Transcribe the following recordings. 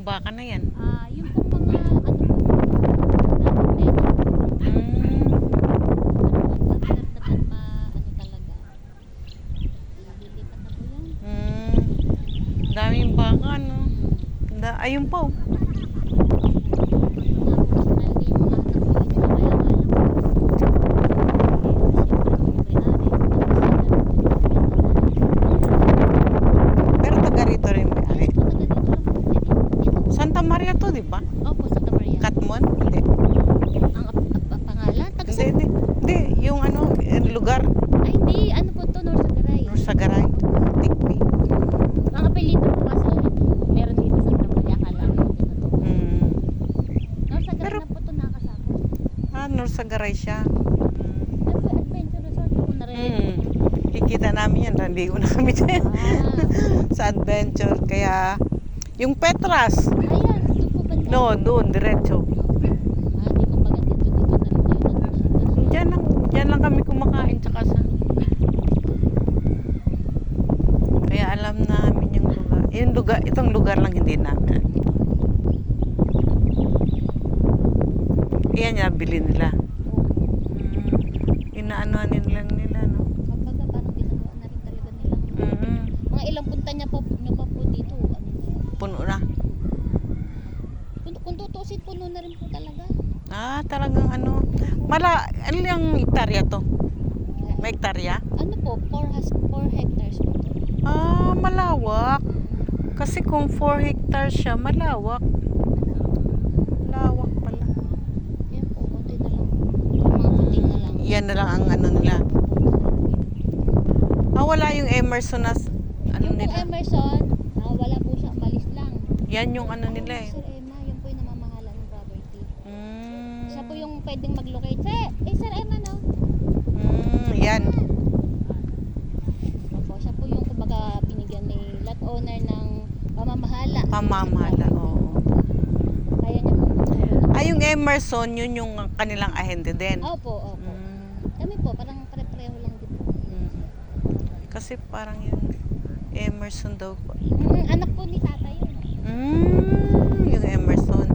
nung baka na yan? Ah, yung pong mga ano po. Mm. Po. Daming baka, no? Da ayun pa, oh. Pero taga rito rin may-ari. Santa Maria to, di ba? Opo, Santa Maria. Katmon? Hindi. Ang ap- ap- pangalan? Taga Hindi, hindi. Hindi, yung ano, eh, lugar. Ay, hindi. Ano po to? North Sagaray. Sagaray. Tikpi. Ang apelido po kasi, meron dito sa Santa Maria. Akala ko. Mm. North Sagaray Pero- na po ito nakasako. Ah, North Sagaray siya. Mm. Ano po, adventure resort po na rin. Mm. Kikita namin yan. Naligo na kami dyan. Ah, sa adventure. Kaya, yung Petras. ayan. Doon po ba? No, doon, diretso. Ah, di baga dito, dito na rin. Diyan lang, diyan lang kami kumakain tsaka sa... Kaya alam namin yung lugar. Yung lugar, itong lugar lang hindi namin. Iyan niya, bili nila. Mm. Inaanoan nila nila, no? Kumbaga parang ginagawa na rin talaga nilang Mm mga ilang punta niya pa, niya pa po dito. Ano na. Puno na. Kung, kung tutusin, puno na rin po talaga. Ah, talagang ano. Mala, ano yung hektarya to? May hektarya? Ano po, 4 has 4 hectares po. to. Ah, malawak. Kasi kung 4 hectares siya, malawak. Malawak pala. Yan po, konti na lang. Yung puting na lang. Yan na lang ang ano nila. Ah, wala yung Emerson na ano yung nila. Emerson, ah, wala po siya, malis lang. Yan yung ano nila eh. Sir Emma, yun po yung namamahala ng property. Mm, Siya po yung pwedeng mag-locate. Sir, eh Sir Emma no? mm, yan. Opo, siya po yung kumbaga binigyan ni lot owner ng pamamahala. Pamamahala, oo. Kaya niya po. Ah, yung Emerson, yun yung kanilang ahente din. Opo, opo. Mm, Kami po, parang pare-pareho lang din po. mm. Kasi parang yun, Emerson daw po. Mm, anak po ni tatay. Mm, yung Emerson.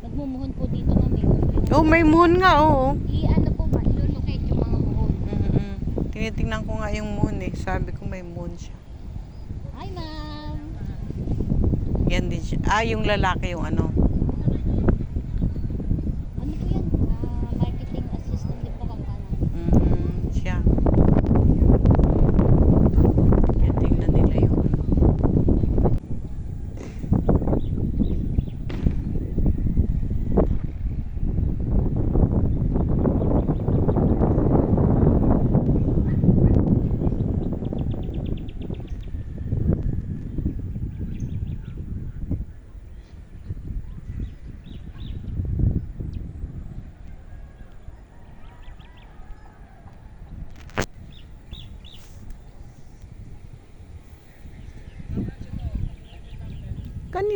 Nagmumuhon po dito mami. Oh, may moon nga, oo. I-ano po ilulocate yung mga muhon. Mm-mm. Tinitingnan ko nga yung moon eh. Sabi ko may moon siya. Hi ma'am. Yan din siya. Ah, yung lalaki yung ano. Ano po yan? Ah, marketing assistant din po kampana. Mm, siya. Yan, tingnan nila yung ano.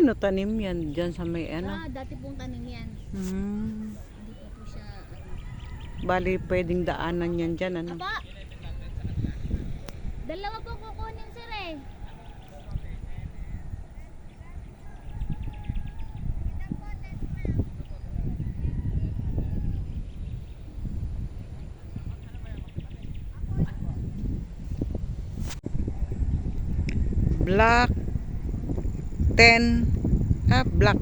Kanino tanim yan? Diyan sa may ano? Ah, dati pong tanim yan. Hmm. Hindi pa po siya, ano. Bali, pwedeng daanan yan dyan, ano? Aba! Dalawa po kukunin sir eh. Black 10 ah black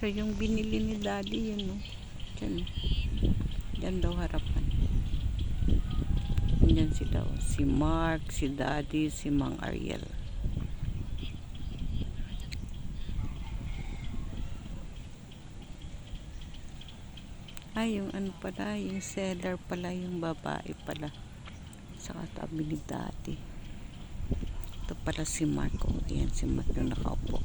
Pero yung binili ni daddy yun, no? Diyan, diyan daw harapan. Diyan sila, oh. si Mark, si daddy, si Mang Ariel. Ay, yung ano pala, yung seller pala, yung babae pala. Sa katabi ni daddy. Ito pala si Mark. Oh, ayan si yung nakaupo.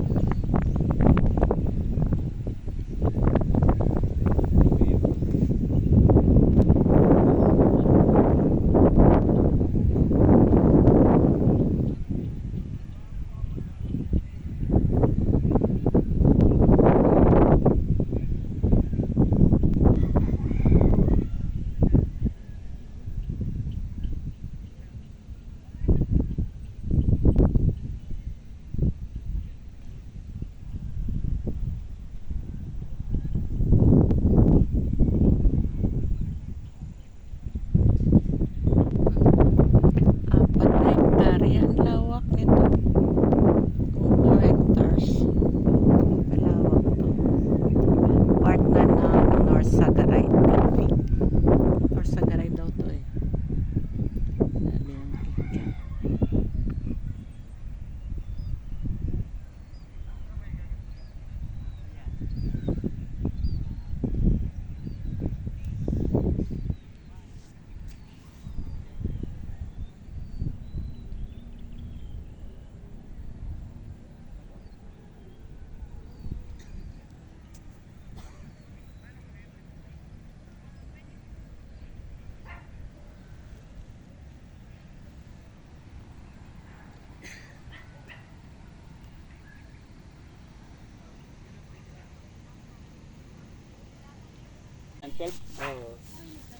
12? Oo.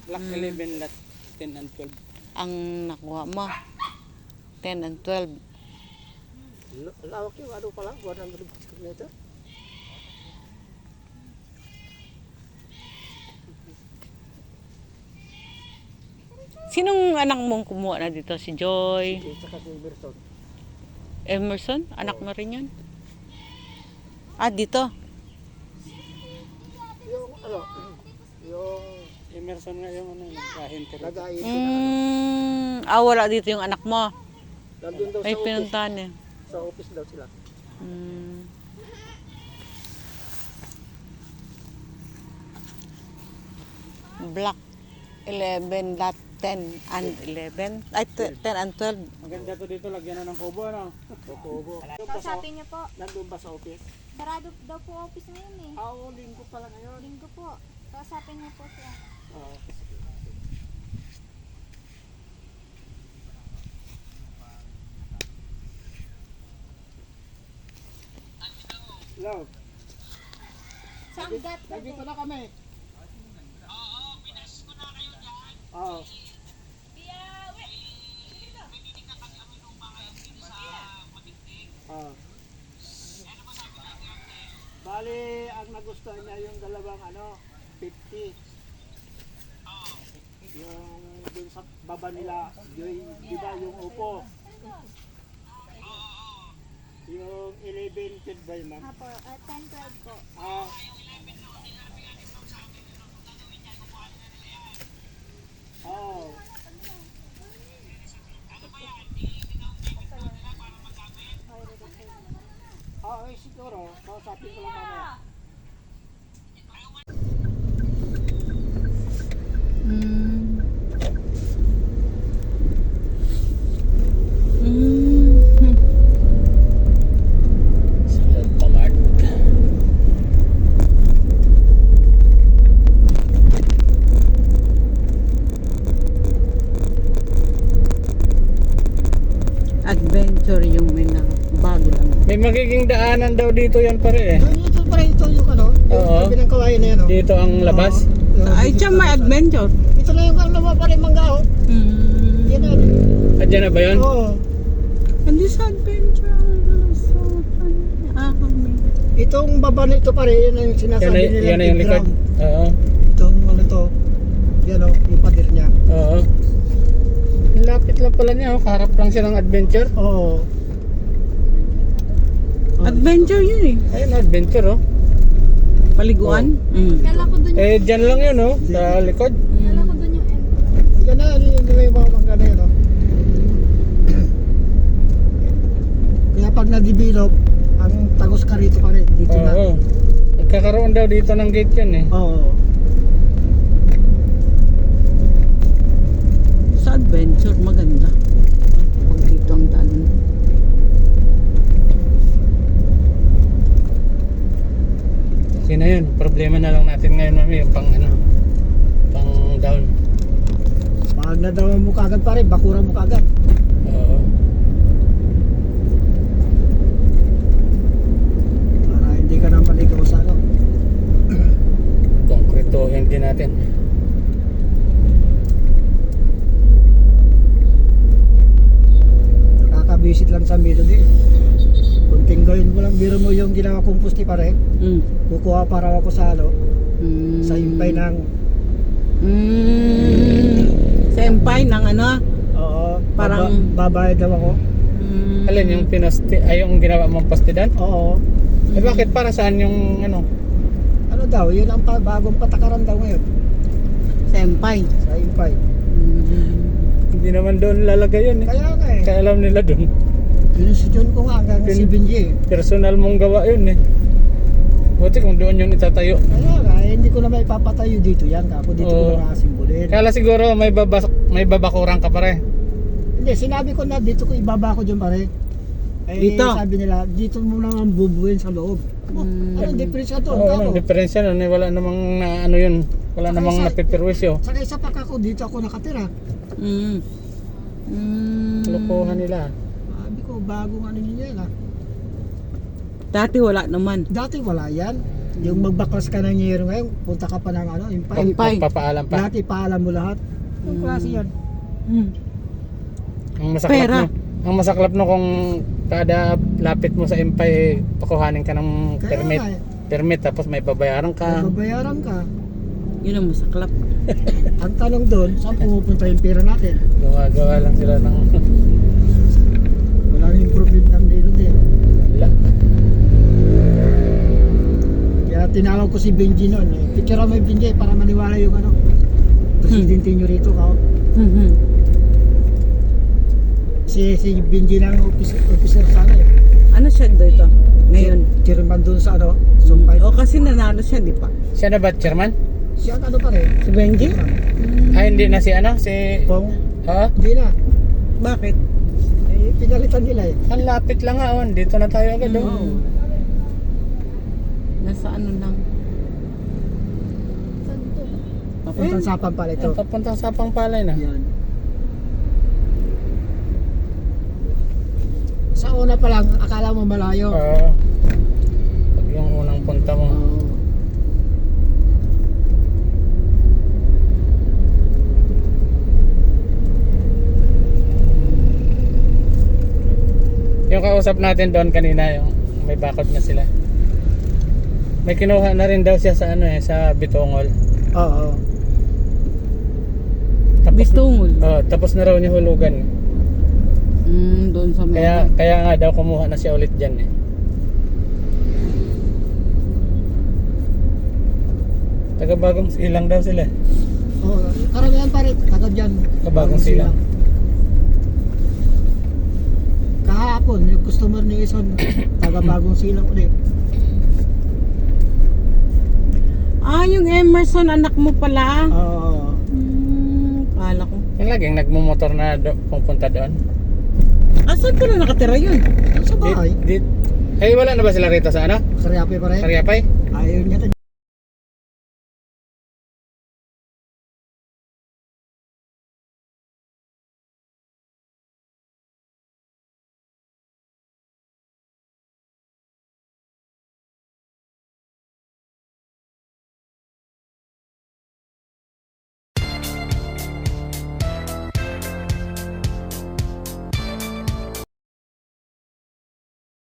Block 11, lot 10 and 12. Ang nakuha mo. 10 and 12. Lawak yung ano pala, 100 meter. Sinong anak mong kumuha na dito? Si Joy? At saka si Berton. Emerson? Anak mo rin yun? Ah, dito? Yung ano, Emerson nga yung ano, nagkahinter. Nagkahinter. Mm, ah, wala dito yung anak mo. Nandun daw May sa office. pinuntahan eh. Sa office daw sila. Mm. Block 11, lot 10 and 11. Ay, t- 10 and 12. Maganda to dito, lagyan na ng kubo, ano? Kubo. Kausapin niyo po. nandun ba sa office? Sarado daw po office ngayon eh. Ah, Oo, linggo pala ngayon. Linggo po. Kausapin niyo po siya. Hello. Sanggat. Nandito na kami. Oo, pinas ko na kayo dyan. Oo. Oo. Bali, ang nagustuhan niya yung dalawang ano, 50. Yung dun sa baba nila, yung, di ba yung upo? Yung 11 kid ba yun, ma'am? Apo, uh, 10-12 po. Ah. Oh. Ah, eh, siguro. Kausapin ko lang mamaya. Adventure yung may na bago lang. May magiging daanan daw dito yan pare eh. Ito pa rin ito yung ano, Oo. yung tabi ng kawayan na yan. Oh. Dito ang labas. Yung- Ay, siya may adventure. Ito na yung ano pa rin manggao. Mm. Yan na. Adyan na ba yun? Oo. Hindi sa adventure. So, ah, kami. Itong baba na ito pa rin, yan ang Yan, sinasabi na- nila. yan na yung likod. Oo. Itong ano to, yan o, yung pader niya. Oo. Lapit lang pala niya, oh. kaharap lang siya ng adventure. Oo. Adventure yun eh. Ayun, adventure oh. Paliguan. Mm. Kala ko dun, Eh, dyan lang yun oh, sa likod. kala ko dun yung end. Yan na, yan yung yung mga mangga na yan o. na-develop, ang tagos ka rito pa rin. Dito na. Oo. Nagkakaroon daw dito ng gate yun eh. Oo. Sa adventure, maganda. Pag dito ang daan. Okay na yun. Problema na lang natin ngayon mami. Yung pang ano. Pang down. Pag nadawa mo kagad pa rin, bakura mo kagad. Oo. Para hindi ka na maligaw sa ano. Konkretohin din natin. Nakakabisit lang sa milo din. Kunting gawin mo lang, biro mo yung ginawa kong pusti pare. Mm. Kukuha para ako sa ano, Mm. sa impay ng, Mm. Sa empay ng ano? oo, Parang- baba- babayad daw ako. Mm. Alin yung pinosti, ay yung ginawa mong pastidan? Oo. Eh bakit para saan yung ano? Ano daw, yun ang pa, bagong patakaran daw ngayon Sa empay. sa impay. Mm. Hindi naman doon lalagay yun eh. Kaya nga eh, Kaya alam nila doon. Pinusudyon ko nga hanggang Pin- si Benji eh. Personal mong gawa yun eh. Buti kung doon yung itatayo. Kaya nga, eh, hindi ko na may papatayo dito yan. Ako dito ko Oo. na kasimbolin. Kala siguro may babas may babakuran ka pare. Hindi, sinabi ko na dito ko ibaba ko dyan pare. Eh, Dito? sabi nila, dito mo naman bubuin sa loob. Oh, Mm. Anong difference ka doon? Oo, Kako? anong diferensya nun eh. Wala namang na, ano yun. Wala Saka namang isa- napipirwisyo. Saka isa pa ako, dito ako nakatira. Mm. Mm. Lokohan nila. Ko, bagong ano niya yan ah. Dati wala naman. Dati wala yan. Yung magbaklas ka ng yero ngayon, punta ka pa ng ano, impay. Impay. Papaalam pa. Dati paalam mo lahat. Anong Mm. klase yan? Mm. Ang masaklap Pera. no. Ang masaklap no kung kada lapit mo sa impay, pakuhanin ka ng Kaya permit. nga eh, Permit tapos may babayaran may ka. babayaran ka. Yun ang masaklap. Ang tanong doon, saan pumupunta yung pera natin? Gawa-gawa lang sila ng improvement ng dito din. wala. Kaya tinawag ko si Benji noon. Eh. Picture mo yung Benji para maniwala yung ano. Presidente nyo rito ka. Mhm. Si, si Benji lang officer, officer sa ano eh. Ano siya dito? Ngayon. Chairman doon sa ano. Sumpay. O kasi nanalo siya, di pa? Siya na ba chairman? Siya ano pa rin. Si Benji? Ah, hindi na si ano? Si... Pong, Ha? hindi na. Bakit? Eh, pinalitan nila eh. Ang lapit lang nga on. Dito na tayo agad. oh. Oo. Nasa ano lang. Papuntang sapan pala ito. Ito. Papunta sa Pangpalay na. Yan. Sa una pa lang, akala mo malayo. Oo. Pag yung unang punta mo. Oo. Yung kausap natin doon kanina, yung may bakod na sila. May kinuha na rin daw siya sa ano eh, sa Bitongol. Oo. Tapos, Bitungol. oh, tapos na raw niya hulugan. Mm, doon sa may... Kaya kaya nga daw kumuha na siya ulit diyan eh. Taga bagong silang daw sila. Oo. Karamihan pa rin. Taga dyan. Kabagong silang. Kahapon, yung customer ni Ison, taga bagong silang ulit. Ah, yung Emerson, anak mo pala. Oo. Hmm, kala ko. Yung laging nagmumotor na do, pupunta doon. Asan ka na nakatira yun? Sa bahay. Di, di, ay wala na ba sila rito sa ano? Karyape pa rin. Karyapay? Ayun nga.